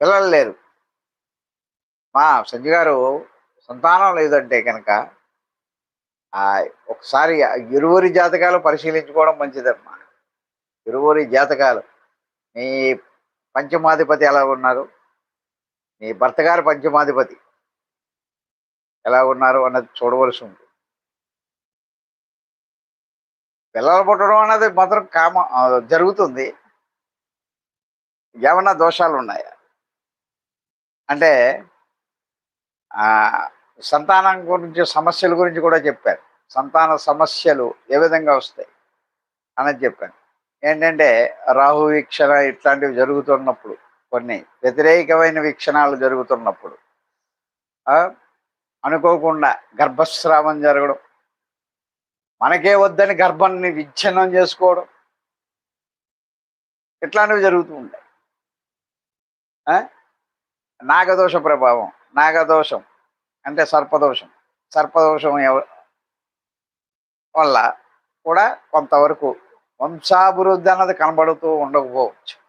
పిల్లలు లేరు మా సంజయ్ గారు సంతానం లేదంటే కనుక ఆ ఒకసారి ఇరువురి జాతకాలు పరిశీలించుకోవడం మంచిదమ్మా. ఇరువురి జాతకాలు. నీ పంచమాధిపతి ఎలా ఉన్నారు? నీ భర్త గారు పంచమాధిపతి ఎలా ఉన్నారు అన్నది చూడవలసి ఉంది పిల్లలు పుట్టడం అన్నది మాత్రం కామ జరుగుతుంది. ఏమన్నా దోషాలు ఉన్నాయా అంటే ఆ సంతానం గురించి సమస్యల గురించి కూడా చెప్పారు. సంతాన సమస్యలు ఏ విధంగా వస్తాయి అనేది చెప్పాను ఏంటంటే రాహు వీక్షణ ఇట్లాంటివి జరుగుతున్నప్పుడు కొన్ని వ్యతిరేకమైన వీక్షణాలు జరుగుతున్నప్పుడు ఆ, అనుకోకుండా గర్భస్రావం జరగడం మనకే వద్దని గర్భాన్ని విచ్ఛిన్నం చేసుకోవడం ఇట్లాంటివి జరుగుతూ ఉంటాయి. ఆ? నాగదోష ప్రభావం నాగదోషం అంటే సర్పదోషం. సర్పదోషం వల్ల కూడా కొంతవరకు వంశాభివృద్ధి అన్నది కనబడుతూ ఉండకపోవచ్చు.